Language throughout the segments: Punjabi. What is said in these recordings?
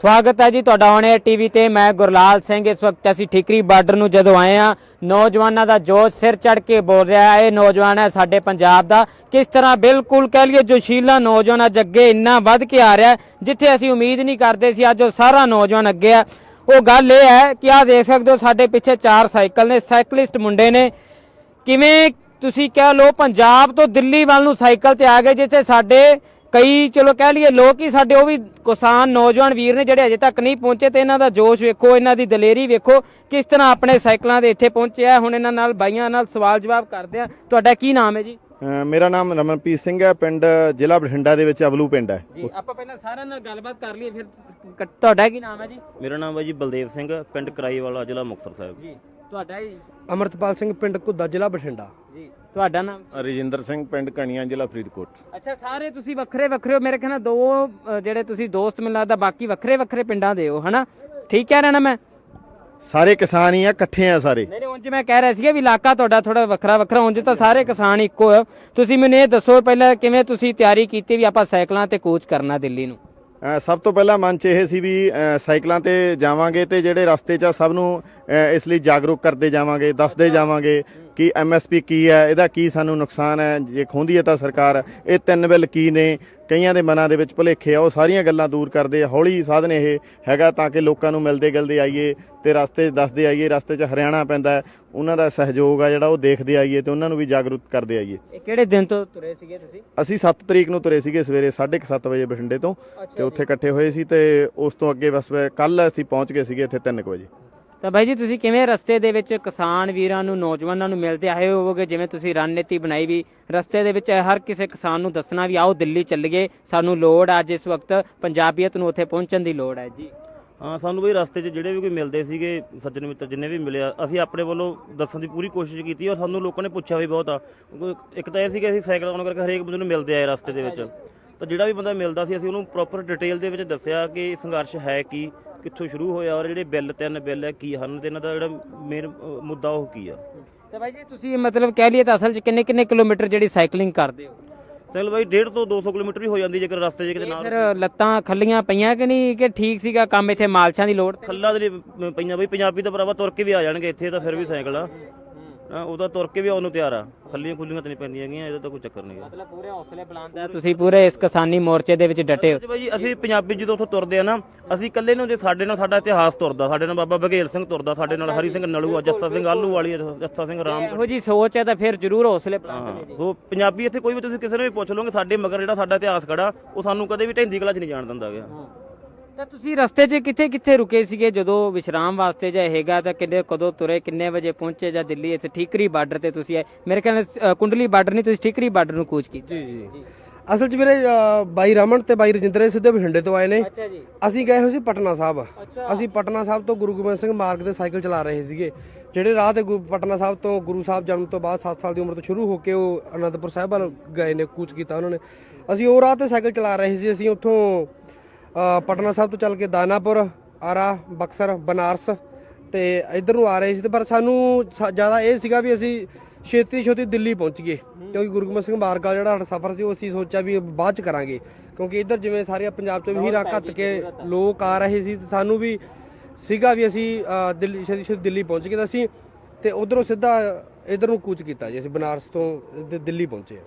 ਸਵਾਗਤ ਹੈ ਜੀ ਤੁਹਾਡਾ ਹੁਣੇ ਟੀਵੀ ਤੇ। ਮੈਂ ਗੁਰਲਾਲ ਸਿੰਘ। ਇਸ ਵਕਤ ਅਸੀਂ ਠਿਕਰੀ ਬਾਰਡਰ ਨੂੰ ਜਦੋਂ ਆਏ ਆ ਨੌਜਵਾਨਾਂ ਦਾ ਜੋਸ਼ ਸਿਰ ਚੜ ਕੇ ਬੋਲ ਰਿਹਾ ਹੈ। ਇਹ ਨੌਜਵਾਨ ਹੈ ਸਾਡੇ ਪੰਜਾਬ ਦਾ। ਕਿਸ ਤਰ੍ਹਾਂ ਬਿਲਕੁਲ ਕਹਿ ਲਈਏ ਜੋਸ਼ੀਲਾ ਨੌਜਵਾਨ ਅੱਜ ਅੱਗੇ ਇੰਨਾ ਵੱਧ ਕੇ ਆ ਰਿਹਾ ਜਿੱਥੇ ਅਸੀਂ ਉਮੀਦ ਨਹੀਂ ਕਰਦੇ ਸੀ ਅੱਜ ਉਹ ਸਾਰਾ ਨੌਜਵਾਨ ਅੱਗੇ ਆ ਉਹ ਗੱਲ ਇਹ ਹੈ ਕਿ ਆਹ ਦੇਖ ਸਕਦੇ ਹੋ ਸਾਡੇ ਪਿੱਛੇ ਚਾਰ ਸਾਈਕਲ ਨੇ, ਸਾਈਕਲਿਸਟ ਮੁੰਡੇ ਨੇ। ਕਿਵੇਂ ਤੁਸੀਂ ਕਹਿ ਲਓ ਪੰਜਾਬ ਤੋਂ ਦਿੱਲੀ ਵੱਲ ਨੂੰ ਸਾਈਕਲ ਤੇ ਆ ਗਏ, ਜਿੱਥੇ ਸਾਡੇ ਕਈ ਚਲੋ ਕਹਿ ਲਈਏ ਲੋਕ ਹੀ ਸਾਡੇ ਉਹ ਵੀ ਕਿਸਾਨ ਨੌਜਵਾਨ ਵੀਰ ਨੇ ਜਿਹੜੇ ਅਜੇ ਤੱਕ ਨਹੀਂ ਪਹੁੰਚੇ ਤੇ ਇਹਨਾਂ ਦਾ ਜੋਸ਼ ਵੇਖੋ ਇਹਨਾਂ ਦੀ ਦਲੇਰੀ ਵੇਖੋ ਕਿਸ ਤਰ੍ਹਾਂ ਆਪਣੇ ਸਾਈਕਲਾਂ ਦੇ ਇੱਥੇ ਪਹੁੰਚੇ ਆ। ਹੁਣ ਇਹਨਾਂ ਨਾਲ ਬਾਈਆਂ ਨਾਲ ਸਵਾਲ ਜਵਾਬ ਕਰਦੇ ਆ। ਤੁਹਾਡਾ ਕੀ ਨਾਮ ਹੈ ਜੀ? ਮੇਰਾ ਨਾਮ ਰਮਨਪ੍ਰੀਤ ਸਿੰਘ ਹੈ ਪਿੰਡ ਜ਼ਿਲ੍ਹਾ ਬਠਿੰਡਾ ਦੇ ਵਿੱਚ ਅਵਲੂ ਪਿੰਡ ਹੈ। ਜੀ ਆਪਾਂ ਪਹਿਲਾਂ ਸਾਰਿਆਂ ਨਾਲ ਗੱਲਬਾਤ ਕਰ ਲਈਏ ਫਿਰ ਤੁਹਾਡਾ ਕੀ ਨਾਮ ਹੈ ਜੀ? ਮੇਰਾ ਨਾਮ ਹੈ ਜੀ ਬਲਦੇਵ ਸਿੰਘ ਪਿੰਡ ਕਰਾਈ ਵਾਲਾ ਜ਼ਿਲ੍ਹਾ ਮੁਕਤਸਰ ਸਾਹਿਬ। ਜੀ ਤੁਹਾਡਾ ਜੀ? ਅਮਰਤਪਾਲ ਸਿੰਘ ਪਿੰਡ ਘੁੱਦਾ ਜ਼ਿਲ੍ਹਾ ਬਠਿੰਡਾ। ਤੁਹਾਡਾ ਨਾਮ? ਰਜਿੰਦਰ ਸਿੰਘ ਪਿੰਡ ਕਣੀਆਂ ਜ਼ਿਲ੍ਹਾ ਫਰੀਦਕੋਟ। ਅੱਛਾ ਸਾਰੇ ਤੁਸੀਂ ਵੱਖਰੇ ਵੱਖਰੇ ਹੋ। ਮੇਰੇ ਖਿਆਲ ਨਾਲ ਦੋ ਅ, ਜਿਹੜੇ ਤੁਸੀਂ ਦੋਸਤ ਮੈਨੂੰ ਲੱਗਦਾ ਬਾਕੀ ਵੱਖਰੇ ਵੱਖਰੇ ਪਿੰਡਾਂ ਦੇ ਹੋ ਹਨਾ? ਠੀਕ ਕਹਿ ਰਿਹਾ ਨਾ ਮੈਂ? ਸਾਰੇ ਕਿਸਾਨ ਹੀ ਆ ਇਕੱਠੇ ਆ ਸਾਰੇ। ਨਹੀਂ ਨਹੀਂ ਉਂਝ ਮੈਂ ਕਹਿ ਰਿਹਾ ਸੀਗਾ ਵੀ ਇਲਾਕਾ ਤੁਹਾਡਾ ਥੋੜਾ ਵੱਖਰਾ ਵੱਖਰਾ ਉਂਝ ਤਾਂ ਸਾਰੇ ਕਿਸਾਨ ਇੱਕੋ ਆ। ਤੁਸੀਂ ਮੈਨੂੰ ਇਹ ਦੱਸੋ ਪਹਿਲਾਂ ਕਿਵੇਂ ਤੁਸੀਂ ਤਿਆਰੀ ਕੀਤੀ ਵੀ ਆਪਾਂ ਸਾਈਕਲਾਂ ਤੇ ਕੂਚ ਕਰਨਾ ਦਿੱਲੀ ਨੂੰ? ਅ, ਸਭ ਤੋਂ ਪਹਿਲਾਂ ਮਨ 'ਚ ਇਹ ਸੀ ਵੀ ਅ, ਸਾਈਕਲਾਂ ਤੇ ਜਾਵਾਂਗੇ ਤੇ ਜਿਹੜੇ ਰਸਤੇ 'ਚ ਆ ਸਭ ਨੂੰ ਅ, ਇਸ ਲਈ ਜਾਗਰੂਕ ਕਰਦੇ ਜਾਵਾਂਗੇ ਦੱਸਦੇ ਜਾਵਾਂਗੇ। ਕਿ ਐਮਐਸਪੀ ਕੀ ਹੈ ਇਹਦਾ ਕੀ ਸਾਨੂੰ ਨੁਕਸਾਨ ਹੈ ਜੇ ਖੋਂਦੀ ਹੈ ਤਾਂ ਸਰਕਾਰ ਇਹ ਤਿੰਨ ਬਿੱਲ ਕੀ ਨੇ? ਕਈਆਂ ਦੇ ਮਨਾਂ ਦੇ ਵਿੱਚ ਭੁਲੇਖੇ ਆ ਉਹ ਸਾਰੀਆਂ ਗੱਲਾਂ ਦੂਰ ਕਰਦੇ ਆ। ਹੌਲੀ ਸਾਧਨ ਇਹ ਹੈਗਾ ਤਾਂ ਕਿ ਲੋਕਾਂ ਨੂੰ ਮਿਲਦੇ ਗਿਲਦੇ ਆਈਏ ਤੇ ਰਸਤੇ 'ਚ ਦੱਸਦੇ ਆਈਏ ਰਸਤੇ 'ਚ ਹਰਿਆਣਾ ਪੈਂਦਾ ਉਹਨਾਂ ਦਾ ਸਹਿਯੋਗ ਆ ਜਿਹੜਾ ਉਹ ਦੇਖਦੇ ਆਈਏ ਤੇ ਉਹਨਾਂ ਨੂੰ ਵੀ ਜਾਗਰੂਕ ਕਰਦੇ ਆਈਏ। ਇਹ ਕਿਹੜੇ ਦਿਨ ਤੋਂ ਤੁਰੇ ਸੀਗੇ ਤੁਸੀਂ? ਅਸੀਂ 7 ਤਰੀਕ ਨੂੰ ਤੁਰੇ ਸੀਗੇ ਸਵੇਰੇ 7:30 ਵਜੇ ਬਠਿੰਡੇ ਤੋਂ ਤੇ ਉੱਥੇ ਇਕੱਠੇ ਹੋਏ ਸੀ ਤੇ ਉਸ ਤੋਂ ਅੱਗੇ ਬਸ ਕੱਲ ਅਸੀਂ ਪਹੁੰਚ ਗਏ ਸੀਗੇ ਇੱਥੇ 3 ਵਜੇ। ਤਾਂ ਬਾਈ ਜੀ ਤੁਸੀਂ ਕਿਵੇਂ ਰਸਤੇ ਦੇ ਵਿੱਚ ਕਿਸਾਨ ਵੀਰਾਂ ਨੂੰ, ਨੌਜਵਾਨਾਂ ਨੂੰ ਮਿਲਦੇ ਆਏ ਹੋਵੋਗੇ? ਜਿਵੇਂ ਤੁਸੀਂ ਰਣਨੀਤੀ ਬਣਾਈ ਵੀ, ਰਸਤੇ ਦੇ ਵਿੱਚ ਹਰ ਕਿਸੇ ਕਿਸਾਨ ਨੂੰ ਦੱਸਣਾ ਵੀ ਆਓ ਦਿੱਲੀ ਚੱਲੀਏ ਸਾਨੂੰ ਲੋੜ ਆ ਅੱਜ ਇਸ ਵਕਤ ਪੰਜਾਬੀਅਤ ਨੂੰ ਉੱਥੇ ਪਹੁੰਚਣ ਦੀ ਲੋੜ ਹੈ ਜੀ। ਹਾਂ, ਸਾਨੂੰ ਬਈ ਰਸਤੇ 'ਚ ਜਿਹੜੇ ਵੀ ਕੋਈ ਮਿਲਦੇ ਸੀਗੇ, ਸੱਜਣ ਮਿੱਤਰ ਜਿੰਨੇ ਵੀ ਮਿਲਿਆ, ਅਸੀਂ ਆਪਣੇ ਵੱਲੋਂ ਦੱਸਣ ਦੀ ਪੂਰੀ ਕੋਸ਼ਿਸ਼ ਕੀਤੀ ਔਰ ਸਾਨੂੰ ਲੋਕਾਂ ਨੇ ਪੁੱਛਿਆ ਵੀ ਬਹੁਤ ਆ। ਇੱਕ ਤਾਂ ਇਹ ਸੀ ਕਿ ਅਸੀਂ ਸਾਈਕਲ ਆਉਣ ਕਰਕੇ ਹਰੇਕ ਬੰਦੇ ਨੂੰ ਮਿਲਦੇ ਆਏ ਰਸਤੇ ਦੇ ਵਿੱਚ। ਤਾਂ ਜਿਹੜਾ ਵੀ ਬੰਦਾ ਮਿਲਦਾ ਸੀ ਅਸੀਂ ਉਹਨੂੰ ਪ੍ਰੋਪਰ ਡਿਟੇਲ ਦੇ ਵਿੱਚ ਦੱਸਿਆ ਕਿ ਸੰਘਰਸ਼ ਹੈ ਕੀ ਕਿੱਥੋਂ ਸ਼ੁਰੂ ਹੋਇਆ ਔਰ ਜਿਹੜੇ ਬਿੱਲ ਤਿੰਨ ਬਿੱਲ ਹੈ ਕੀ ਹਨ ਤੇ ਇਹਨਾਂ ਦਾ ਜਿਹੜਾ ਮੇਨ ਮੁੱਦਾ ਉਹ ਕੀ ਆ। ਤਾਂ ਬਾਈ ਜੀ ਤੁਸੀਂ ਮਤਲਬ ਕਹਿ ਲਈਏ ਤਾਂ ਅਸਲ 'ਚ ਕਿੰਨੇ ਕਿੰਨੇ ਕਿਲੋਮੀਟਰ ਜਿਹੜੀ ਸਾਈਕਲਿੰਗ ਕਰਦੇ ਹੋ? ਸਾਈਕਲ ਬਾਈ 1.5 ਤੋਂ 200 ਕਿਲੋਮੀਟਰ ਵੀ ਹੋ ਜਾਂਦੀ ਜੇਕਰ ਰਸਤੇ 'ਚ ਕਿਤੇ ਨਾਲ ਫਿਰ ਲੱਤਾਂ ਖੱਲੀਆਂ ਪਈਆਂ ਕਿ ਨਹੀਂ ਕਿ ਠੀਕ ਸੀਗਾ ਕੰਮ ਇੱਥੇ ਮਾਲਸ਼ਾਂ ਦੀ ਲੋੜ ਖੱਲਾ ਦੇ ਲਈ ਪਈਆਂ ਬਈ ਪੰਜਾਬੀ ਤਾਂ ਭਰਾਵਾ ਤੁਰ ਕੇ ਵੀ ਆ ਜਾਣਗੇ ਇੱਥੇ ਤਾਂ ਫਿਰ ਵੀ ਸਾਈਕਲ ਆ। ਹਾਂ, ਉਹ ਤਾਂ ਤੁਰ ਕੇ ਵੀ ਆਉਣ ਨੂੰ ਤਿਆਰ ਆ। ਖੱਲੀਆਂ ਖੁੱਲੀਆਂ ਤਾਂ ਨਹੀਂ ਪੈਂਦੀਆਂ ਹੈਗੀਆਂ ਇਹਦਾ ਤਾਂ ਕੋਈ ਚੱਕਰ ਨਹੀਂ ਹੈ ਮਤਲਬ ਪੂਰੇ ਹੌਸਲੇ ਬੁਲੰਦ ਹੈ ਤੁਸੀਂ ਪੂਰੇ ਇਸ ਕਿਸਾਨੀ ਮੋਰਚੇ ਦੇ ਵਿੱਚ ਡਟੇ ਹੋ। ਬਾਈ ਅਸੀਂ ਪੰਜਾਬੀ ਜਦੋਂ ਉੱਥੋਂ ਤੁਰਦੇ ਆ ਨਾ ਅਸੀਂ ਇਕੱਲੇ ਨੂੰ ਜੇ ਸਾਡੇ ਨਾਲ ਸਾਡਾ ਇਤਿਹਾਸ ਤੁਰਦਾ ਸਾਡੇ ਨਾਲ ਬਾਬਾ ਬਘੇਲ ਸਿੰਘ ਤੁਰਦਾ ਸਾਡੇ ਨਾਲ ਹਰੀ ਸਿੰਘ ਨਲੂਆ ਜੱਸਾ ਸਿੰਘ ਆਲੂ ਵਾਲੀ ਜੱਸਾ ਸਿੰਘ ਰਾਮ ਇਹੋ ਜੀ ਸੋਚ ਹੈ ਤਾਂ ਫਿਰ ਜ਼ਰੂਰ ਹੌਸਲੇ ਬੁਲੰਦ ਨੇ ਜੀ। ਉਹ ਪੰਜਾਬੀ ਇੱਥੇ ਕੋਈ ਵੀ ਤੁਸੀਂ ਕਿਸੇ ਨੂੰ ਵੀ ਪੁੱਛ ਲਓਗੇ ਸਾਡੇ ਮਗਰ ਜਿਹੜਾ ਸਾਡਾ ਇਤਿਹਾਸ ਖੜਾ ਉਹ ਸਾਨੂੰ ਕਦੇ ਵੀ ਢੈਂਦੀ ਕਲਾ 'ਚ ਨਹੀਂ ਜਾਣ ਦਿੰਦਾ ਗਿਆ ਤਾਂ ਤੁਸੀਂ ਰਸਤੇ 'ਚ ਕਿੱਥੇ ਕਿੱਥੇ ਰੁਕੇ ਸੀਗੇ? ਜਦੋਂ ਵਿਸ਼ਰਾਮ ਵਾਸਤੇ ਜਾਂ ਹੈਗਾ ਤਾਂ ਕਿੰਨੇ ਕਦੋਂ ਤੁਰੇ ਕਿੰਨੇ ਵਜੇ ਪਹੁੰਚੇ ਜਾਂ ਦਿੱਲੀ? ਇੱਥੇ ਠੀਕਰੀ ਬਾਰਡਰ ਤੇ ਤੁਸੀਂ ਆਏ। ਮੇਰੇ ਖਿਆਲ ਨਾਲ, ਕੁੰਡਲੀ ਬਾਰਡਰ ਨਹੀਂ ਤੁਸੀਂ ਠੀਕਰੀ ਬਾਰਡਰ ਨੂੰ ਕੂਚ ਕੀਤਾ। ਜੀ ਜੀ। ਅਸਲ 'ਚ ਵੀਰੇ ਬਾਈ ਰਮਨ ਤੇ ਬਾਈ ਰਜਿੰਦਰ ਸਿੱਧੇ ਬਠਿੰਡੇ ਤੋਂ ਆਏ ਨੇ। ਅੱਛਾ ਜੀ। ਅਸੀਂ ਗਏ ਹੋਏ ਸੀ ਪਟਨਾ ਸਾਹਿਬ। ਅਸੀਂ ਪਟਨਾ ਸਾਹਿਬ ਤੋਂ ਗੁਰੂ ਗੋਬਿੰਦ ਸਿੰਘ ਮਾਰਗ ਤੇ ਸਾਈਕਲ ਚਲਾ ਰਹੇ ਸੀਗੇ। ਜਿਹੜੇ ਰਾਹ ਤੇ ਪਟਨਾ ਸਾਹਿਬ ਤੋਂ ਗੁਰੂ ਸਾਹਿਬ ਜਨਮ ਤੋਂ ਬਾਅਦ 7 ਸਾਲ ਦੀ ਉਮਰ ਤੋਂ ਸ਼ੁਰੂ ਹੋ ਕੇ ਉਹ ਅਨੰਦਪੁਰ ਸਾਹਿਬ ਵੱਲ ਗਏ ਨੇ ਕੂਚ ਕੀਤਾ ਉਹਨਾਂ ਨੇ। ਅਸੀਂ ਉਹ ਰਾਹ ਤੇ ਸਾਈਕਲ ਚਲਾ ਰਹੇ ਸੀ। ਅਸੀਂ ਉੱਥੋਂ ਪਟਨਾ ਸਾਹਿਬ ਤੋਂ ਚੱਲ ਕੇ ਦਾਨਾਪੁਰ ਆਰਾ ਬਕਸਰ ਬਨਾਰਸ ਤੇ ਇਧਰ ਨੂੰ ਆ ਰਹੇ ਸੀ ਤੇ ਪਰ ਸਾਨੂੰ ਜ਼ਿਆਦਾ ਇਹ ਸੀਗਾ ਵੀ ਅਸੀਂ ਛੇਤੀ ਛੇਤੀ ਦਿੱਲੀ ਪਹੁੰਚ ਗਏ। ਕਿਉਂਕਿ ਗੁਰੂ ਗੋਬਿੰਦ ਸਿੰਘ ਮਾਰਗ ਦਾ ਜਿਹੜਾ ਸਾਡਾ ਸਫ਼ਰ ਸੀ ਉਹ ਅਸੀਂ ਸੋਚਿਆ ਵੀ ਬਾਅਦ ਚ ਕਰਾਂਗੇ। ਕਿਉਂਕਿ ਇੱਧਰ ਜਿਵੇਂ ਸਾਰੇ ਪੰਜਾਬ ਚੋਂ ਵੀ ਹੀਰਾ ਘੱਤ ਕੇ ਲੋਕ ਆ ਰਹੇ ਸੀ ਤੇ ਸਾਨੂੰ ਵੀ ਸੀਗਾ ਵੀ ਅਸੀਂ ਦਿੱਲੀ ਛੇਤੀ ਛੇਤੀ ਦਿੱਲੀ ਪਹੁੰਚ ਗਏ ਤਾਂ ਅਸੀਂ ਤੇ ਉਧਰੋਂ ਸਿੱਧਾ ਇਧਰ ਨੂੰ ਕੂਚ ਕੀਤਾ ਜੀ ਅਸੀਂ ਬਨਾਰਸ ਤੋਂ ਦਿੱਲੀ ਪਹੁੰਚੇ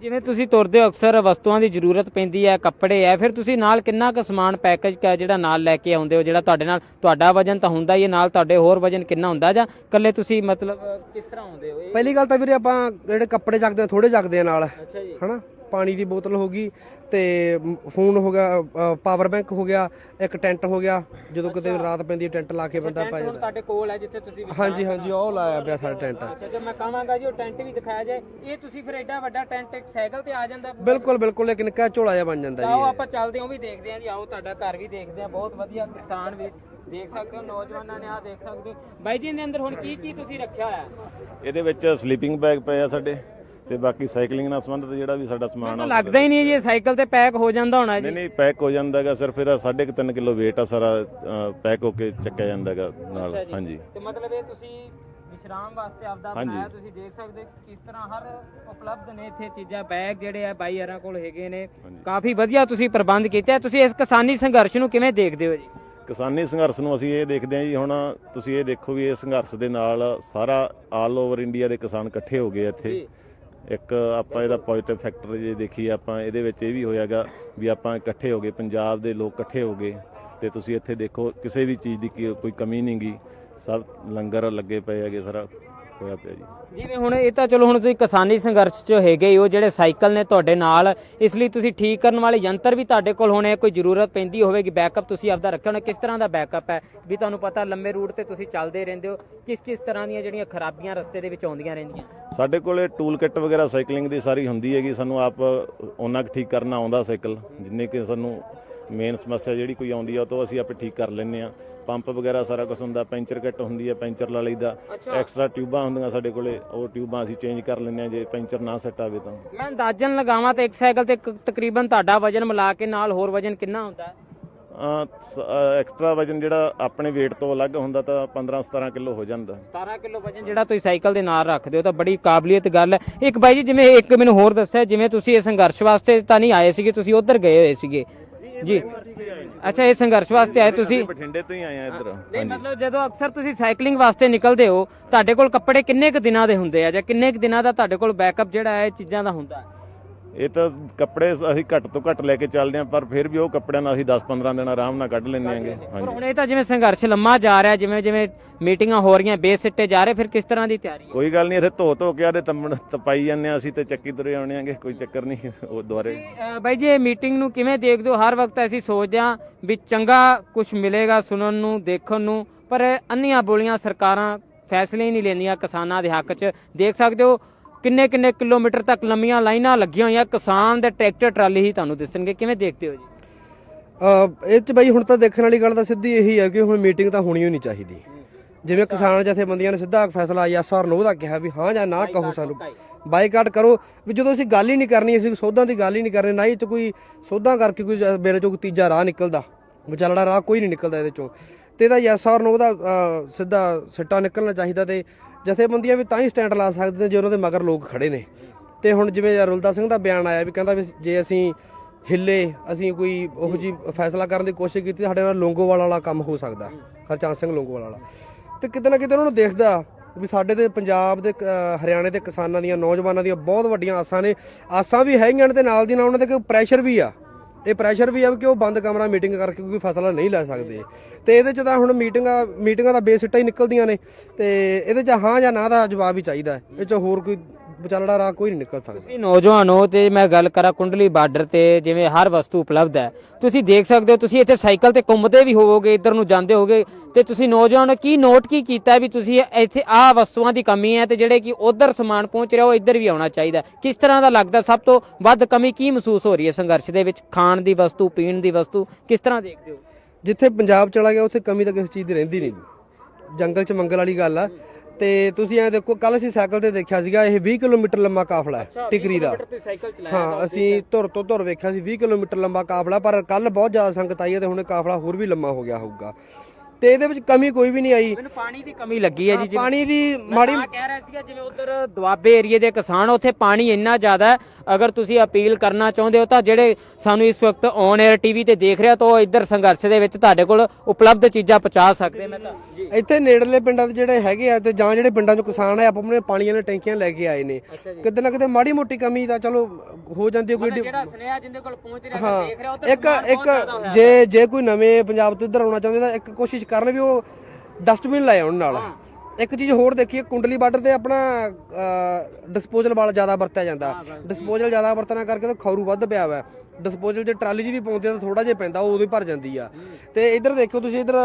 ਜਿਵੇਂ ਤੁਸੀਂ ਤੁਰਦੇ ਹੋ ਅਕਸਰ ਵਸਤੂਆਂ ਦੀ ਜ਼ਰੂਰਤ ਪੈਂਦੀ ਹੈ ਕੱਪੜੇ ਹੈ ਫਿਰ ਤੁਸੀਂ ਨਾਲ ਕਿੰਨਾ ਕੁ ਸਮਾਨ ਪੈਕੇਜ ਜਿਹੜਾ ਨਾਲ ਲੈ ਕੇ ਆਉਂਦੇ ਹੋ ਜਿਹੜਾ ਤੁਹਾਡੇ ਨਾਲ ਤੁਹਾਡਾ ਵਜਨ ਤਾਂ ਹੁੰਦਾ ਹੀ ਹੈ ਨਾਲ ਤੁਹਾਡੇ ਹੋਰ ਵਜਨ ਕਿੰਨਾ ਹੁੰਦਾ ਜਾਂ ਇਕੱਲੇ ਤੁਸੀਂ ਮਤਲਬ ਕਿਸ ਤਰ੍ਹਾਂ ਆਉਂਦੇ ਹੋ? ਇਹ ਪਹਿਲੀ ਗੱਲ ਤਾਂ ਵੀਰੇ ਆਪਾਂ ਜਿਹੜੇ ਕੱਪੜੇ ਚੱਕਦੇ ਆ ਥੋੜੇ ਚੱਕਦੇ ਆ ਨਾਲ ਅੱਛਾ ਜੀ। ਹਨਾ? ਪਾਣੀ ਦੀ ਬੋਤਲ ਹੋ ਗਈ ਤੇ ਫੋਨ ਹੋ ਗਿਆ ਪਾਵਰ ਬੈਂਕ ਹੋ ਗਿਆ ਇੱਕ ਟੈਂਟ ਹੋ ਗਿਆ ਜਦੋਂ ਕਿਤੇ ਰਾਤ ਪੈਂਦੀ ਟੈਂਟ ਲਾ ਕੇ ਬੰਦਾ ਪੈ ਜਾਂਦਾ। ਤੁਹਾਡੇ ਕੋਲ ਹੈ ਜਿੱਥੇ ਤੁਸੀਂ ਹਾਂਜੀ ਹਾਂਜੀ ਉਹ ਲਾਇਆ ਪਿਆ ਸਾਡਾ ਟੈਂਟ। ਅੱਛਾ ਜੇ ਮੈਂ ਕਹਾਂਗਾ ਜੀ ਉਹ ਟੈਂਟ ਵੀ ਦਿਖਾਇਆ ਜਾਏ। ਇਹ ਤੁਸੀਂ ਫਿਰ ਐਡਾ ਵੱਡਾ ਟੈਂਟ ਇੱਕ ਸਾਈਕਲ ਤੇ ਆ ਜਾਂਦਾ? ਬਿਲਕੁਲ ਬਿਲਕੁਲ ਇੱਕ ਨਿੱਕਾ ਝੋਲਾ ਜਿਹਾ ਬਣ ਜਾਂਦਾ ਤਾਂ ਆਓ ਜੀ ਆਪਾਂ ਚੱਲਦੇ ਹਾਂ ਉਹ ਵੀ ਦੇਖਦੇ ਹਾਂ ਜੀ ਆਓ ਤੁਹਾਡਾ ਘਰ ਵੀ ਦੇਖਦੇ ਹਾਂ ਬਹੁਤ ਵਧੀਆ ਕਿਸਾਨ ਵੀ ਦੇਖ ਸਕਦੇ ਹੋ ਨੌਜਵਾਨਾਂ ਨੇ ਆ ਦੇਖ ਸਕਦੇ ਹੋ। ਬਾਈ ਜੀ ਇਹਦੇ ਅੰਦਰ ਹੁਣ ਕੀ ਕੀ ਤੁਸੀਂ ਰੱਖਿਆ ਹੋਇਆ? ਇਹਦੇ ਵਿੱਚ ਸਲੀਪਿੰਗ ਬੈਗ ਪਏ ਆ ਸਾਡੇ। ਤੇ ਬਾਕੀ ਸਾਈਕਲਿੰਗ ਨਾਲ ਸੰਬੰਧਿਤ ਜਿਹੜਾ ਵੀ ਸਾਡਾ ਸਮਾਨ ਆ ਲੱਗਦਾ ਹੀ ਨਹੀਂ ਜੀ ਇਹ ਸਾਈਕਲ ਤੇ ਪੈਕ ਹੋ ਜਾਂਦਾ ਹੋਣਾ ਜੀ। ਨਹੀਂ ਨਹੀਂ ਪੈਕ ਹੋ ਜਾਂਦਾ ਹੈਗਾ ਸਿਰਫ ਇਹਦਾ 3.5 ਕਿਲੋ weight ਆ ਸਾਰਾ ਪੈਕ ਹੋ ਕੇ ਚੱਕਿਆ ਜਾਂਦਾ ਹੈਗਾ ਨਾਲ ਅੱਛਾ ਜੀ। ਹਾਂਜੀ। ਤੇ ਮਤਲਬ ਇਹ ਤੁਸੀਂ ਵਿਸ਼ਰਾਮ ਵਾਸਤੇ ਆਪਦਾ ਹਾਂਜੀ। ਬਣਾਇਆ ਤੁਸੀਂ ਦੇਖ ਸਕਦੇ ਹੋ ਕਿ ਕਿਸ ਤਰ੍ਹਾਂ ਹਰ ਉਪਲਬਧ ਨੇ ਇੱਥੇ ਚੀਜ਼ਾਂ ਬੈਗ ਜਿਹੜੇ ਆ ਬਾਈ ਹਰਾਂ ਕੋਲ ਹੈਗੇ ਨੇ। ਕਾਫੀ ਵਧੀਆ ਤੁਸੀਂ ਪ੍ਰਬੰਧ ਕੀਤਾ ਹੈ। ਤੁਸੀਂ ਇਸ ਕਿਸਾਨੀ ਸੰਘਰਸ਼ ਨੂੰ ਕਿਵੇਂ ਦੇਖਦੇ ਹੋ ਜੀ? ਕਿਸਾਨੀ ਸੰਘਰਸ਼ ਨੂੰ ਅਸੀਂ ਇਹ ਦੇਖਦੇ ਹਾਂ ਜੀ ਹੁਣ ਤੁਸੀਂ ਇਹ ਦੇਖੋ ਵੀ ਇਹ ਸੰਘਰਸ਼ ਦੇ ਨਾਲ ਸਾਰਾ ਆਲ ਓਵਰ ਇੰਡੀਆ ਦੇ ਕਿਸਾਨ ਇਕੱਠੇ ਹੋ ਗਏ ਇੱਥੇ। ਇੱਕ ਆਪਾਂ ਇਹਦਾ ਪੋਜ਼ਿਟਿਵ ਫੈਕਟਰ ਜੇ ਦੇਖੀਏ, ਆਪਾਂ ਇਹਦੇ ਵਿੱਚ ਇਹ ਵੀ ਹੋਇਆਗਾ ਵੀ ਆਪਾਂ ਇਕੱਠੇ ਹੋ ਗਏ, ਪੰਜਾਬ ਦੇ ਲੋਕ ਇਕੱਠੇ ਹੋ ਗਏ ਤੇ ਤੁਸੀਂ ਇੱਥੇ ਦੇਖੋ, ਕਿਸੇ ਵੀ ਚੀਜ਼ ਦੀ ਕੀ- ਕੋਈ ਕਮੀ ਨਹੀਂ ਗੀ ਸਭ ਲੰਗਰ ਲੱਗੇ ਪਏ ਹੈਗੇ ਸਾਰਾ। ਹੋਇਆ ਪਿਆ ਜੀ। ਜਿਵੇਂ ਹੁਣ ਇਹ ਤਾਂ ਚਲੋ ਹੁਣ ਤੁਸੀਂ ਕਿਸਾਨੀ ਸੰਘਰਸ਼ 'ਚ ਹੈਗੇ ਹੀ ਉਹ ਜਿਹੜੇ ਸਾਈਕਲ ਨੇ ਤੁਹਾਡੇ ਨਾਲ ਇਸ ਲਈ ਤੁਸੀਂ ਠੀਕ ਕਰਨ ਵਾਲੇ ਯੰਤਰ ਵੀ ਤੁਹਾਡੇ ਕੋਲ ਹੋਣੇ ਆ, ਕੋਈ ਜ਼ਰੂਰਤ ਪੈਂਦੀ ਹੋਵੇਗੀ ਬੈਕਅਪ ਤੁਸੀਂ ਆਪਦਾ ਰੱਖਿਆ ਹੋਣਾ ਕਿਸ ਤਰ੍ਹਾਂ ਦਾ ਬੈਕਅਪ ਹੈ? ਵੀ ਤੁਹਾਨੂੰ ਪਤਾ ਲੰਮੇ ਰੂਟ ਤੇ ਤੁਸੀਂ ਚੱਲਦੇ ਰਹਿੰਦੇ ਹੋ ਕਿਸ ਕਿਸ ਤਰ੍ਹਾਂ ਦੀਆਂ ਜਿਹੜੀਆਂ ਖਰਾਬੀਆਂ ਰਸਤੇ ਦੇ ਵਿੱਚ ਆਉਂਦੀਆਂ ਰਹਿੰਦੀਆਂ? ਸਾਡੇ ਕੋਲੇ ਟੂਲ ਕਿੱਟ ਵਗੈਰਾ ਸਾਈਕਲਿੰਗ ਦੀ ਸਾਰੀ ਹੁੰਦੀ ਹੈਗੀ ਸਾਨੂੰ ਆਪ ਉਹਨਾਂ ਕੁ ਠੀਕ ਕਰਨਾ ਆਉਂਦਾ ਸਾਈਕਲ ਜਿੰਨੇ ਕਿ ਸਾਨੂੰ ਮੇਨ ਸਮੱਸਿਆ ਜਿਹੜੀ ਕੋਈ ਆਉਂਦੀ ਆ ਉਹ ਤੋਂ ਅਸੀਂ ਆਪੇ ਠੀਕ ਕਰ ਲੈਂਦੇ ਆ ਪੰਪ ਵਗੈਰਾ ਸਾਰਾ ਕੁਝ ਹੁੰਦਾ ਪੈਂਚਰ ਕਿੱਟ ਹੁੰਦੀ ਹੈ ਪੈਂਚਰ ਲਾ ਲਈਦਾ। ਐਕਸਟਰਾ ਟਿਊਬਾਂ ਹੁੰਦੀਆਂ ਸਾਡੇ ਕੋਲੇ ਉਹ ਟਿਊਬਾਂ ਅਸੀਂ ਚੇਂਜ ਕਰ ਲੈਂਦੇ ਆ ਜੇ ਪੈਂਚਰ ਨਾ ਸੈੱਟ ਆਵੇ ਤਾਂ। ਮੈਂ ਅੰਦਾਜ਼ਨ ਲਗਾਵਾਂ ਤੇ ਇੱਕ ਸਾਈਕਲ ਤੇ ਤਕਰੀਬਨ ਤੁਹਾਡਾ ਵਜਨ ਮਿਲਾ ਕੇ ਨਾਲ ਹੋਰ ਵਜਨ ਕਿੰਨਾ ਹੁੰਦਾ? ਹੈ ਐਕਸਟਰਾ ਵਜਨ ਜਿਹੜਾ ਆਪਣੇ weight ਤੋਂ ਅਲੱਗ ਹੁੰਦਾ ਤਾਂ 15 17 ਕਿਲੋ ਹੋ ਜਾਂਦਾ। 17 ਕਿਲੋ ਵਜਨ ਜਿਹੜਾ ਤੁਸੀਂ ਸਾਈਕਲ ਦੇ ਨਾਲ ਰੱਖਦੇ ਹੋ ਤਾਂ ਬੜੀ ਕਾਬਲੀਅਤ ਗੱਲ ਹੈ। ਇੱਕ ਬਾਈ ਜੀ ਜਿਵੇਂ ਇੱਕ ਮੈਨੂੰ ਹੋਰ ਦੱਸਿਆ ਜਿਵੇਂ ਤੁਸੀਂ ਇਹ ਸੰਘਰਸ਼ ਵਾਸਤੇ ਤਾਂ ਨਹੀਂ ਆਏ ਸੀਗੇ ਤੁਸੀਂ ਉਧਰ ਗਏ ਹੋਏ ਸੀਗੇ। ਜੀ। ਅੱਛਾ ਇਹ ਸੰਘਰਸ਼ ਵਾਸਤੇ ਆਏ ਤੁਸੀਂ? ਬਠਿੰਡੇ ਤੋਂ ਹੀ ਆਏ ਆ ਇੱਧਰ। ਨਹੀਂ ਮਤਲਬ ਜਦੋਂ ਅਕਸਰ ਤੁਸੀਂ ਸਾਈਕਲਿੰਗ ਵਾਸਤੇ ਨਿਕਲਦੇ ਹੋ ਤੁਹਾਡੇ ਕੋਲ ਕੱਪੜੇ ਕਿੰਨੇ ਕੁ ਦਿਨਾਂ ਦੇ ਹੁੰਦੇ ਆ? ਜਾਂ ਕਿੰਨੇ ਕੁ ਦਿਨਾਂ ਦਾ ਤੁਹਾਡੇ ਕੋਲ ਬੈਕਅਪ ਜਿਹੜਾ ਹੈ ਇਹ ਚੀਜ਼ਾਂ ਦਾ ਹੁੰਦਾ ਹੈ? ਇਹ ਤਾਂ ਕੱਪੜੇ ਅਸੀਂ ਘੱਟ ਤੋਂ ਘੱਟ ਲੈ ਕੇ ਚੱਲਦੇ ਆਂ ਪਰ ਫਿਰ ਵੀ ਉਹ ਕੱਪੜਿਆਂ ਨਾਲ ਅਸੀਂ 10-15 ਦਿਨ ਆਰਾਮ ਨਾਲ ਕੱਢ ਲੈਂਦੇ ਆਂਗੇ ਪਰ ਹਾਂਜੀ। ਹੁਣ ਇਹ ਤਾਂ ਜਿਵੇਂ ਸੰਘਰਸ਼ ਲੰਮਾ ਜਾ ਰਿਹਾ ਜਿਵੇਂ ਜਿਵੇਂ ਮੀਟਿੰਗਾਂ ਹੋ ਰਹੀਆਂ ਬੇਸ ਸਿੱਟੇ ਜਾ ਰਹੇ ਫਿਰ ਕਿਸ ਤਰ੍ਹਾਂ ਦੀ ਤਿਆਰੀ ਹੈ? ਕੋਈ ਗੱਲ ਨਹੀਂ ਇੱਥੇ ਧੋ ਧੋ ਕੇ ਆਦੇ ਤਪਾਈ ਜਾਂਦੇ ਆ ਅਸੀਂ ਤੇ ਚੱਕੀ ਤੁਰੇ ਆਉਣੇ ਆਂਗੇ ਕੋਈ ਚੱਕਰ ਨਹੀਂ ਉਹ ਦੁਆਰੇ। ਬਾਈ ਜੀ ਇਹ ਮੀਟਿੰਗ ਨੂੰ ਕਿਵੇਂ ਦੇਖਦੇ ਹੋ? ਹਰ ਵਕਤ ਅਸੀਂ ਸੋਚਦੇ ਹਾਂ ਵੀ ਚੰਗਾ ਕੁਝ ਮਿਲੇਗਾ ਸੁਣਨ ਨੂੰ ਦੇਖਣ ਨੂੰ ਪਰ ਅੰਨੀਆਂ ਬੋਲੀਆਂ ਸਰਕਾਰਾਂ ਫੈਸਲੇ ਹੀ ਨਹੀਂ ਲੈਂਦੀਆਂ ਕਿਸਾਨਾਂ ਦੇ ਹੱਕ 'ਚ। ਦੇਖ ਸਕਦੇ ਹੋ ਕਿੰਨੇ ਕਿੰਨੇ ਕਿਲੋਮੀਟਰ ਤੱਕ ਲੰਮੀਆਂ ਲਾਈਨਾਂ ਲੱਗੀਆਂ ਹੋਈਆਂ? ਕਿਸਾਨ ਦੇ ਟਰੈਕਟਰ ਟਰਾਲੀ ਹੀ ਤੁਹਾਨੂੰ ਦਿਸਣਗੇ। ਕਿਵੇਂ ਦੇਖਦੇ ਹੋ ਜੀ? ਇਹ ਚ ਬਈ ਹੁਣ ਤਾਂ ਦੇਖਣ ਵਾਲੀ ਗੱਲ ਤਾਂ ਸਿੱਧੀ ਇਹੀ ਹੈ ਕਿ ਹੁਣ ਮੀਟਿੰਗ ਤਾਂ ਹੋਣੀ ਹੀ ਨਹੀਂ ਚਾਹੀਦੀ। ਜਿਵੇਂ ਕਿਸਾਨ ਜਥੇਬੰਦੀਆਂ ਨੇ ਸਿੱਧਾ ਫੈਸਲਾ ਯੈਸ ਔਰ ਨੋ ਦਾ ਕਿਹਾ ਵੀ ਹਾਂ ਜਾਂ ਨਾ ਕਹੋ ਸਾਨੂੰ। ਬਾਈਕਾਟ ਕਰੋ। ਵੀ ਜਦੋਂ ਅਸੀਂ ਗੱਲ ਹੀ ਨਹੀਂ ਕਰਨੀ ਅਸੀਂ ਸੋਧਾਂ ਦੀ ਗੱਲ ਹੀ ਨਹੀਂ ਕਰਨੀ ਨਾ ਹੀ ਚ ਕੋਈ ਸੋਧਾਂ ਕਰਕੇ ਕੋਈ ਮੇਰੇ ਚੋਂ ਕੋਈ ਤੀਜਾ ਰਾਹ ਨਿਕਲਦਾ। ਵਿਚਾਲੜਾ ਰਾਹ ਕੋਈ ਨਹੀਂ ਨਿਕਲਦਾ ਇਹਦੇ ਚੋਂ। ਤੇ ਇਹਦਾ ਯੈਸ ਔਰ ਨੋ ਦਾ ਸਿੱਧਾ ਸਿੱਟਾ ਨਿਕਲਣਾ ਚਾਹੀਦਾ ਤੇ ਜਥੇਬੰਦੀਆਂ ਵੀ ਤਾਂ ਹੀ ਸਟੈਂਡ ਲਾ ਸਕਦੇ ਨੇ ਜੇ ਉਹਨਾਂ ਦੇ ਮਗਰ ਲੋਕ ਖੜੇ ਨੇ। ਤੇ ਹੁਣ ਜਿਵੇਂ ਰੁਲਦਾ ਸਿੰਘ ਦਾ ਬਿਆਨ ਆਇਆ ਵੀ ਕਹਿੰਦਾ ਵੀ ਜੇ ਅਸੀਂ ਹਿੱਲੇ ਅਸੀਂ ਕੋਈ ਉਹੋ ਜੀ ਫੈਸਲਾ ਕਰਨ ਦੀ ਕੋਸ਼ਿਸ਼ ਕੀਤੀ ਸਾਡੇ ਨਾਲ ਲੋਂਗੋਵਾਲ ਵਾਲਾ ਕੰਮ ਹੋ ਸਕਦਾ ਹਰਚੰਦ ਸਿੰਘ ਲੋਂਗੋਵਾਲ ਵਾਲਾ। ਤੇ ਕਿਤੇ ਨਾ ਕਿਤੇ ਉਹਨਾਂ ਨੂੰ ਦੇਖਦਾ ਵੀ ਸਾਡੇ ਤੇ ਪੰਜਾਬ ਦੇ ਅਹ, ਹਰਿਆਣੇ ਦੇ ਕਿਸਾਨਾਂ ਦੀਆਂ ਨੌਜਵਾਨਾਂ ਦੀਆਂ ਬਹੁਤ ਵੱਡੀਆਂ ਆਸਾਂ ਨੇ। ਆਸਾਂ ਵੀ ਹੈਗੀਆਂ ਨੇ ਤੇ ਨਾਲ ਦੀ ਨਾਲ ਉਹਨਾਂ ਤੇ ਕੋਈ ਪ੍ਰੈਸ਼ਰ ਵੀ ਆ। ਇਹ ਪ੍ਰੈਸ਼ਰ ਵੀ ਆ ਕਿ ਉਹ ਬੰਦ ਕਮਰਾ ਮੀਟਿੰਗ ਕਰਕੇ ਕੋਈ ਫੈਸਲਾ ਨਹੀਂ ਲੈ ਸਕਦੇ ਤੇ ਇਹਦੇ ਚ ਤਾਂ ਹੁਣ ਮੀਟਿੰਗਾਂ ਮੀਟਿੰਗਾਂ ਦਾ ਬੇਸਿੱਟਾ ਹੀ ਨਿਕਲਦੀਆਂ ਨੇ ਤੇ ਇਹਦੇ ਚ ਹਾਂ ਜਾਂ ਨਾ ਦਾ ਜਵਾਬ ਹੀ ਚਾਹੀਦਾ ਹੈ। ਇਹ ਚ ਹੋਰ ਕੋਈ ਵਿਚਾਲੜਾ ਰਾਹ ਕੋਈ ਨਹੀਂ ਨਿਕਲ ਸਕਦਾ। ਤੁਸੀਂ ਨੌਜਵਾਨ ਹੋ ਤੇ ਮੈਂ ਗੱਲ ਕਰਾਂ ਕੁੰਡਲੀ ਬਾਰਡਰ ਤੇ ਜਿਵੇਂ ਹਰ ਵਸਤੂ ਉਪਲਬਧ ਹੈ। ਤੁਸੀਂ ਦੇਖ ਸਕਦੇ ਹੋ ਤੁਸੀਂ ਇੱਥੇ ਸਾਈਕਲ ਤੇ ਘੁੰਮਦੇ ਵੀ ਹੋਵੋਗੇ ਇੱਧਰ ਨੂੰ ਜਾਂਦੇ ਹੋਗੇ ਤੇ ਤੁਸੀਂ ਨੌਜਵਾਨ ਕੀ ਨੋਟ ਕੀ ਕੀਤਾ ਵੀ ਤੁਸੀਂ ਇੱਥੇ ਆਹ ਵਸਤੂਆਂ ਦੀ ਕਮੀ ਹੈ ਤੇ ਜਿਹੜੇ ਕਿ ਉਧਰ ਸਮਾਨ ਪਹੁੰਚ ਰਿਹਾ ਉਹ ਇੱਧਰ ਵੀ ਆਉਣਾ ਚਾਹੀਦਾ। ਕਿਸ ਤਰ੍ਹਾਂ ਦਾ ਲੱਗਦਾ ਸਭ ਤੋਂ ਵੱਧ ਕਮੀ ਕੀ ਮਹਿਸੂਸ ਹੋ ਰਹੀ ਹੈ ਸੰਘਰਸ਼ ਦੇ ਵਿੱਚ? ਖਾਣ ਦੀ ਵਸਤੂ ਪੀਣ ਦੀ ਵਸਤੂ ਕਿਸ ਤਰ੍ਹਾਂ ਦੇਖਦੇ ਹੋ? ਜਿੱਥੇ ਪੰਜਾਬ ਚਲਾ ਗਿਆ ਉੱਥੇ ਕਮੀ ਤਾਂ ਕਿਸੇ ਚੀਜ਼ ਦੀ ਰਹਿੰਦੀ ਨਹੀਂ। ਜੰਗਲ 'ਚ ਮੰਗਲ ਵਾਲੀ ਗੱਲ ਆ। ਤੇ ਤੁਸੀਂ ਐ ਦੇਖੋ ਕੱਲ ਅਸੀਂ ਸਾਈਕਲ ਤੇ ਦੇਖਿਆ ਸੀਗਾ ਇਹ 20 ਕਿਲੋਮੀਟਰ ਲੰਮਾ ਕਾਫਲਾ ਹੈ ਟਿਕਰੀ ਦਾ। ਹਾਂ ਅਸੀਂ ਧੁਰ ਤੋਂ ਧੁਰ ਵੇਖਿਆ ਸੀ 20 ਕਿਲੋਮੀਟਰ ਲੰਬਾ ਕਾਫਲਾ ਪਰ ਕੱਲ ਬਹੁਤ ਜ਼ਿਆਦਾ ਸੰਗਤ ਆਈ ਹੈ ਤੇ ਹੁਣ ਕਾਫਲਾ ਹੋਰ ਵੀ ਲੰਮਾ ਹੋ ਗਿਆ ਹੋਊਗਾ। ਤੇ ਇਹਦੇ ਵਿੱਚ ਕਮੀ ਕੋਈ ਵੀ ਨਹੀਂ ਆਈ। ਮੈਨੂੰ ਪਾਣੀ ਦੀ ਕਮੀ ਲੱਗੀ ਹੈ ਜੀ ਜਿਵੇਂ ਪਾਣੀ ਦੀ ਮਾੜੀ ਮੈਂ ਕਹਿ ਰਿਹਾ ਸੀਗਾ ਜਿਵੇਂ ਉਧਰ ਦੁਆਬੇ ਏਰੀਏ ਦੇ ਕਿਸਾਨ ਉੱਥੇ ਪਾਣੀ ਇੰਨਾ ਜ਼ਿਆਦਾ ਹੈ ਅਗਰ ਤੁਸੀਂ ਅਪੀਲ ਕਰਨਾ ਚਾਹੁੰਦੇ ਹੋ ਤਾਂ ਜਿਹੜੇ ਸਾਨੂੰ ਇਸ ਵਕਤ ਔਨ 에ਅਰ ਟੀਵੀ ਤੇ ਦੇਖ ਰਿਹਾ ਤਾਂ ਉਹ ਇੱਧਰ ਸੰਘਰਸ਼ ਦੇ ਵਿੱਚ ਤੁਹਾਡੇ ਕੋਲ ਉਪਲਬਧ ਚੀਜ਼ਾਂ ਪਹੁੰਚਾ ਸਕਦੇ ਮੈਂ ਤਾਂ। ਜੀ। ਇੱਥੇ ਨੇੜਲੇ ਪਿੰਡਾਂ ਦੇ ਜਿਹੜੇ ਹੈਗੇ ਆ ਤੇ ਜਾਂ ਜਿਹੜੇ ਪਿੰਡਾਂ 'ਚ ਕਿਸਾਨ ਆ ਆਪਣੇ ਪਾਣੀ ਵਾਲੀਆਂ ਟੈਂਕੀਆਂ ਲੈ ਕੇ ਆਏ ਨੇ। ਕਿਤੇ ਨਾ ਕਿਤੇ ਮਾੜੀ ਮੋਟੀ ਕਮੀ ਤਾਂ ਚਲੋ ਹੋ ਜਾਂਦੀ ਹੈ ਕੋਈ ਡੀ- ਜਿਹੜਾ ਸੁਨੇਹਾ ਜਿੰਦੇ ਕੋਲ ਪਹੁੰਚ ਰਿਹਾ ਦੇਖ ਰਿਹਾ ਉਹ ਇੱਕ ਇੱਕ ਜੇ ਜੇ ਕੋਈ ਨਵੇਂ ਪੰਜਾਬ ਤੋਂ ਇੱਧਰ ਆਉਣਾ ਚਾਹੁੰਦੇ ਤਾਂ ਇੱਕ ਕੋਸ਼ਿਸ਼ ਕਰਨ ਵੀ ਉਹ ਡਸਟਬਿਨ ਲੈ ਆਉਣ ਨਾਲ। ਇੱਕ ਚੀਜ਼ ਹੋਰ ਦੇਖੀਏ ਕੁੰਡਲੀ ਬਾਰਡਰ ਤੇ ਆਪਣਾ ਡਿਸਪੋਜ਼ਲ ਵਾਲਾ ਜ਼ਿਆਦਾ ਵਰਤਿਆ ਜਾਂਦਾ। ਡਿਸਪੋਜ਼ਲ ਜ਼ਿਆਦਾ ਵਰਤਣਾ ਕਰਕੇ ਤਾਂ ਖੌਰੂ ਵੱਧ ਪਿਆ ਵਾ। ਡਿਸਪੋਜ਼ਲ ਜੇ ਟਰਾਲੀ 'ਚ ਵੀ ਪਾਉਂਦੇ ਤਾਂ ਥੋੜਾ ਜਿਹਾ ਪੈਂਦਾ ਉਹ ਉਦੋਂ ਹੀ ਭਰ ਜਾਂਦੀ ਆ। ਤੇ ਇੱਧਰ ਦੇਖਿਓ ਤੁਸੀਂ ਇੱਧਰ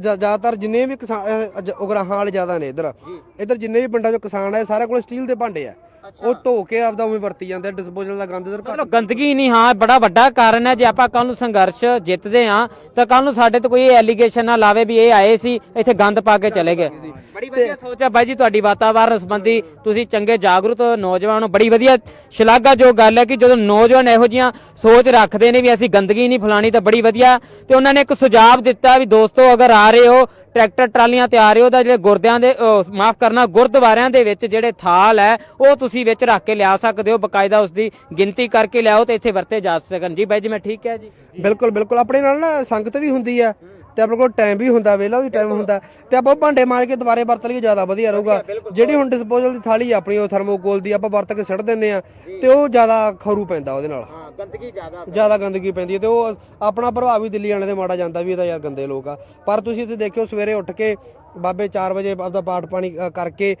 ਜ- ਜ਼ਿਆਦਾਤਰ ਜਿੰਨੇ ਵੀ ਕਿਸਾਨ ਜ- ਉਗਰਾਹਾਂ ਵਾਲੇ ਜ਼ਿਆਦਾ ਨੇ ਇੱਧਰ। ਇੱਧਰ ਜਿੰਨੇ ਵੀ ਪਿੰਡਾਂ 'ਚੋਂ ਕਿਸਾਨ ਆ ਸਾਰੇ ਕੋਲ ਸਟੀਲ ਦੇ ਭਾਂਡੇ ਆ। ਉਹ ਧੋ ਕੇ ਆਪਦਾ ਉਵੇਂ ਵਰਤੀ ਜਾਂਦੇ ਡਿਸਪੋਜ਼ਲ ਦਾ ਗੰਦ ਮਤਲਬ ਗੰਦਗੀ ਨਹੀਂ ਹਾਂ ਬੜਾ ਵੱਡਾ ਕਾਰਨ ਹੈ। ਜੇ ਆਪਾਂ ਕੱਲ ਨੂੰ ਸੰਘਰਸ਼ ਜਿੱਤਦੇ ਆ ਤਾਂ ਕੱਲ ਨੂੰ ਸਾਡੇ ਤੇ ਕੋਈ ਐਲੀਗੇਸ਼ਨ ਨਾ ਲਾਵੇ ਵੀ ਇਹ ਆਏ ਸੀ ਇੱਥੇ ਗੰਦ ਪਾ ਕੇ ਚਲੇ ਗਏ। ਬੜੀ ਵਧੀਆ ਸੋਚ ਹੈ ਬਾਈ ਜੀ ਤੁਹਾਡੀ ਵਾਤਾਵਰਣ ਸੰਬੰਧੀ ਤੁਸੀਂ ਚੰਗੇ ਜਾਗਰੂਕ ਨੌਜਵਾਨ ਹੋ। ਬੜੀ ਵਧੀਆ ਸ਼ਲਾਘਾਯੋਗ ਗੱਲ ਹੈ ਕਿ ਜਦੋਂ ਨੌਜਵਾਨ ਇਹੋ ਜੀਆਂ ਸੋਚ ਰੱਖਦੇ ਨੇ ਵੀ ਅਸੀਂ ਗੰਦਗੀ ਨਹੀਂ ਫਲਾਣੀ ਤਾਂ ਬੜੀ ਵਧੀਆ। ਤੇ ਉਹਨਾਂ ਨੇ ਇੱਕ ਸੁਝਾਅ ਦਿੱਤਾ ਵੀ ਦੋਸਤੋ ਅਗਰ ਆ ਰਹੇ ਹੋ ਟਰੈਕਟਰ ਟਰਾਲੀਆਂ ਤਿਆਰ ਆ ਰਹੇ ਜਿਹੜੇ ਗੁਰਦਿਆਂ ਦੇ ਮਾਫ ਕਰਨਾ, ਗੁਰਦੁਆਰਿਆਂ ਦੇ ਵਿੱਚ ਜਿਹੜੇ ਥਾਲ ਹੈ, ਉਹ ਤੁਸੀਂ ਵਿੱਚ ਰੱਖ ਕੇ ਲਿਆ ਸਕਦੇ ਹੋ, ਬਕਾਇਦਾ ਉਸ ਦੀ ਗਿਣਤੀ ਕਰਕੇ ਲਿਆਓ ਤੇ ਇੱਥੇ ਵਰਤੇ ਜਾ ਸਕਣ। ਜੀ ਬਾਈ ਜੀ, ਮੈਂ ਠੀਕ ਹੈ ਜੀ? ਬਿਲਕੁਲ ਬਿਲਕੁਲ। ਆਪਣੇ ਨਾਲ ਨਾ ਸੰਗਤ ਵੀ ਹੁੰਦੀ ਆ ਤੇ ਆਪਣੇ ਕੋਲ ਟਾਈਮ ਵੀ ਹੁੰਦਾ ਵੇਲਾ ਵੀ ਟਾਈਮ ਹੁੰਦਾ। ਤੇ ਆਪਾਂ ਉਹ ਭਾਂਡੇ ਮਾਂਜ ਕੇ ਦੁਬਾਰੇ ਵਰਤ ਲਈਏ ਜ਼ਿਆਦਾ ਵਧੀਆ ਰਹੂਗਾ। ਜਿਹੜੀ ਹੁਣ ਡਿਸਪੋਜ਼ਲ ਦੀ ਥਾਲੀ ਆ ਆਪਣੀ ਉਹ ਥਰਮੋਕੋਲ ਦੀ ਆਪਾਂ ਵਰਤ ਕੇ ਸਿੱਟ ਦਿੰਨੇ ਆ ਤੇ ਉਹ ਜ਼ਿਆਦਾ ਖਰੂ ਪੈਂਦਾ ਉਹਦੇ ਨਾਲ। ਹਾਂ ਗੰਦਗੀ ਜ਼ਿਆਦਾ ਜ਼ਿਆਦਾ ਗੰਦਗੀ ਪੈਂਦੀ ਹੈ ਤੇ ਉਹ ਆਪਣਾ ਪ੍ਰਭਾਵ ਵੀ ਦਿੱਲੀ ਵਾਲੇ ਦੇ ਮਾੜਾ ਜਾਂਦਾ ਵੀ ਇਹਦਾ ਯਾਰ ਗੰਦੇ ਲੋਕ ਆ। ਪਰ ਤੁਸੀਂ ਇੱਥੇ ਦੇਖਿਓ ਸਵੇਰੇ ਉੱਠ ਕੇ ਬਾਬੇ 4 ਵਜੇ ਆਪਦਾ ਪਾਠ ਪਾਣੀ ਕਰਕੇ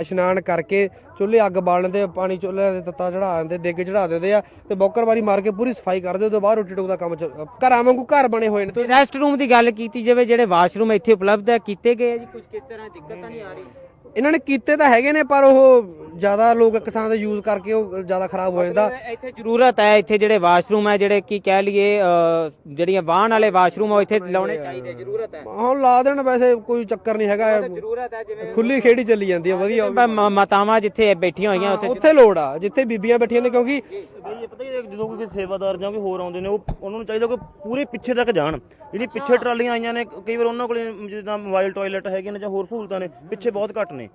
ਇਸ਼ਨਾਨ ਕਰਕੇ ਚੁੱਲ੍ਹੇ ਅੱਗ ਬਾਲ ਲੈਂਦੇ ਪਾਣੀ ਚੁੱਲ੍ਹੇ ਦੇ ਤੱਤਾ ਚੜਾ ਦਿੰਦੇ ਦੇਗ ਚੜਾ ਦਿੰਦੇ ਆ ਤੇ ਬੋਕਰਵਾਰੀ ਮਾਰ ਕੇ ਪੂਰੀ ਸਫ਼ਾਈ ਕਰਦੇ ਉਦੋਂ ਬਾਹਰ ਰੋਟੀ ਟੁਕ ਦਾ ਕੰਮ ਘਰਾਂ ਵਾਂਗੂ ਘਰ ਬਣੇ ਹੋਏ ਨੇ। ਰੈਸਟ ਰੂਮ ਦੀ ਗੱਲ ਕੀਤੀ ਜਾਵੇ ਜਿਹੜੇ ਵਾਸ਼ਰੂਮ ਇੱਥੇ ਉਪਲਬਧ ਹੈ ਕੀਤੇ ਗਏ ਆ ਜੀ? ਕੁਝ ਕਿਸ ਤਰ੍ਹਾਂ ਦਿੱਕਤ ਤਾਂ ਨਹੀਂ ਆ ਰਹੀ? ਇਹਨਾਂ ਨੇ ਕੀਤੇ ਤਾਂ ਹੈਗੇ ਨੇ ਪਰ ਉਹ ਜ਼ਿਆਦਾ ਲੋਕ ਇੱਕ ਥਾਂ ਤੇ ਯੂਜ਼ ਕਰਕੇ ਉਹ ਜ਼ਿਆਦਾ ਖਰਾਬ ਹੋ ਜਾਂਦਾ। ਇੱਥੇ ਜ਼ਰੂਰਤ ਹੈ ਇੱਥੇ ਜਿਹੜੇ ਵਾਸ਼ਰੂਮ ਹੈ ਜਿਹੜੇ ਕੀ ਕਹਿ ਲਈਏ ਜਿਹੜੀਆਂ ਵਾਹਨ ਵਾਲੇ ਵਾਸ਼ਰੂਮ ਉਹ ਇੱਥੇ ਲਾਉਣੇ ਚਾਹੀਦੇ ਜ਼ਰੂਰਤ ਹੈ। ਹੁਣ ਲਾ ਦੇਣ ਵੈਸੇ ਕੋਈ ਚੱਕਰ ਨਹੀਂ ਹੈਗਾ। ਜ਼ਰੂਰਤ ਹੈ ਜਿਵੇਂ ਖੁੱਲੀ ਖੇੜੀ ਚੱਲੀ ਜਾਂਦੀ ਹੈ ਵਧੀਆ ਮ- ਮ- ਮਾਤਾਵਾਂ ਜਿੱਥੇ ਬੈਠੀਆਂ ਹੋਈਆਂ ਉੱਥੇ ਉੱਥੇ ਲੋੜ ਆ ਜਿੱਥੇ ਬੀਬੀਆਂ ਬੈਠੀਆਂ ਨੇ ਕਿਉਂਕਿ ਬਈ ਇਹ ਪਤਾ ਹੀ ਹੈ, ਜਦੋਂ ਕੋਈ ਸੇਵਾਦਾਰ ਜਾਂ ਕੋਈ ਹੋਰ ਆਉਂਦੇ ਨੇ ਉਹ ਉਹਨਾਂ ਨੂੰ ਚਾਹੀਦਾ ਕਿ ਪੂਰੇ ਪਿੱਛੇ ਤੱਕ ਜਾਣ। ਜਿਹੜੀ ਪਿੱਛੇ ਟਰਾਲੀਆਂ ਆਈਆਂ ਨੇ ਕਈ ਵਾਰ ਉਹਨਾਂ ਕੋਲੇ ਜਿੱਦਾਂ ਮੋਬਾਈਲ ਟਾਇਲਟ ਹੈਗੇ ਨੇ ਜਾਂ ਹੋਰ ਸਹੂਲਤਾਂ ਨੇ ਪਿੱਛੇ ਬਹੁਤ ਘੱਟ ਨੇ।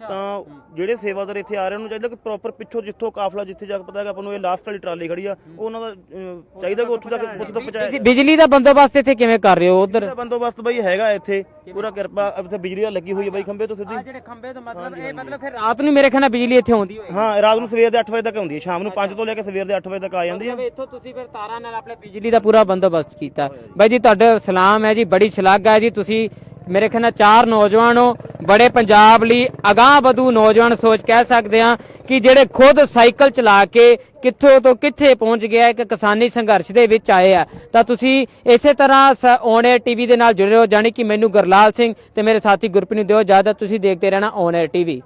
ਤਾਂ ਜਿਹੜੇ ਸੇਵਾਦਾਰ ਇੱਥੇ ਆ ਰਹੇ ਉਹਨਾਂ ਨੂੰ ਚਾਹੀਦਾ ਕਿ ਪ੍ਰੋਪਰ ਪਿੱਛੋਂ ਜਿੱਥੋਂ ਕਾਫਲਾ ਜਿੱਥੇ ਜਾ ਕੇ ਪਤਾ ਹੈਗਾ ਆਪਾਂ ਨੂੰ ਇਹ ਲਾਸਟ ਵਾਲੀ ਟਰਾਲੀ ਖੜੀ ਆ ਉਹ ਉਹਨਾਂ ਦਾ ਅਹ, ਚਾਹੀਦਾ ਕਿ ਉੱਥੋਂ ਤੱਕ ਉੱਥੇ ਤੱਕ ਪਹੁੰਚਾਇਆ ਬਿਜ- ਬਿਜਲੀ ਦਾ ਬੰਦੋਬਸਤ ਇੱਥੇ ਕਿਵੇਂ ਕਰ ਰਹੇ ਹੋ ਉਧਰ? ਬੰਦੋਬਸਤ ਬਈ ਹੈਗਾ ਇੱਥੇ ਪੂਰਾ ਕਿਰਪਾ ਇੱਥੇ ਬਿਜਲੀ ਦਾ ਲੱਗੀ ਹੋਈ ਹੈ ਬਈ ਖੰਬੇ ਤੋਂ ਸਿੱਧੀ। ਜਿਹੜੇ ਖੰਬੇ ਤੋਂ ਮਤਲਬ ਇਹ ਮਤਲਬ ਫਿਰ ਰਾਤ ਨੂੰ ਮੇਰੇ ਖਿਆਲ ਨਾਲ ਬਿਜਲੀ ਇੱਥੇ ਆਉਂਦੀ ਹੋਏ ਹਾਂ ਰਾਤ ਨੂੰ ਸਵੇਰ ਦੇ 8 ਵਜੇ ਤੱਕ ਆਉਂਦੀ ਹੈ ਸ਼ਾਮ ਨੂੰ 5 ਤੋਂ ਲੈ ਕੇ ਸਵੇਰ ਦੇ 8 ਵਜੇ ਤੱਕ ਆ ਜਾਂਦੀ ਹੈ। ਮਤਲਬ ਇੱਥੋਂ ਤੁਸੀਂ ਫਿਰ ਤਾਰਾਂ ਨਾਲ ਆਪਣੇ ਬਿਜਲੀ ਦਾ ਪੂਰਾ ਬੰਦੋਬਸਤ ਕੀਤਾ। ਬਾਈ ਜੀ ਤੁਹਾਡਾ ਸਲਾਮ ਹੈ ਜੀ ਬੜੀ ਸ਼ਲਾਘਾ ਹੈ ਜੀ ਤੁਸੀਂ ਮੇਰੇ ਖਿਆਲ ਨਾਲ ਚਾਰ ਨੌਜਵਾਨ ਹੋ, ਬੜੇ ਪੰਜਾਬ ਲਈ ਅਗਾਹ ਵਧੂ ਨੌਜਵਾਨ ਸੋਚ ਕਹਿ ਸਕਦੇ ਆ ਕਿ ਜਿਹੜੇ ਖੁਦ ਸਾਈਕਲ ਚਲਾ ਕੇ ਕਿੱਥੋਂ ਤੋਂ ਕਿੱਥੇ ਪਹੁੰਚ ਗਿਆ, ਇੱਕ ਕਿਸਾਨੀ ਸੰਘਰਸ਼ ਦੇ ਵਿੱਚ ਆਏ ਆ। ਤਾਂ ਤੁਸੀਂ ਇਸੇ ਤਰ੍ਹਾਂ ਔਨ 에ਅਰ ਟੀਵੀ ਦੇ ਨਾਲ ਜੁੜੇ ਰਹੋ, ਜਾਣੀ ਕਿ ਮੈਨੂੰ ਗੁਰਲਾਲ ਸਿੰਘ ਤੇ ਮੇਰੇ ਸਾਥੀ ਗੁਰਪ੍ਰੀਤ ਨੂੰ ਦਿਓ, ਜ਼ਿਆਦਾ ਤੁਸੀਂ ਦੇਖਦੇ ਰਹਿਣਾ ਔਨ 에ਅਰ ਟੀਵੀ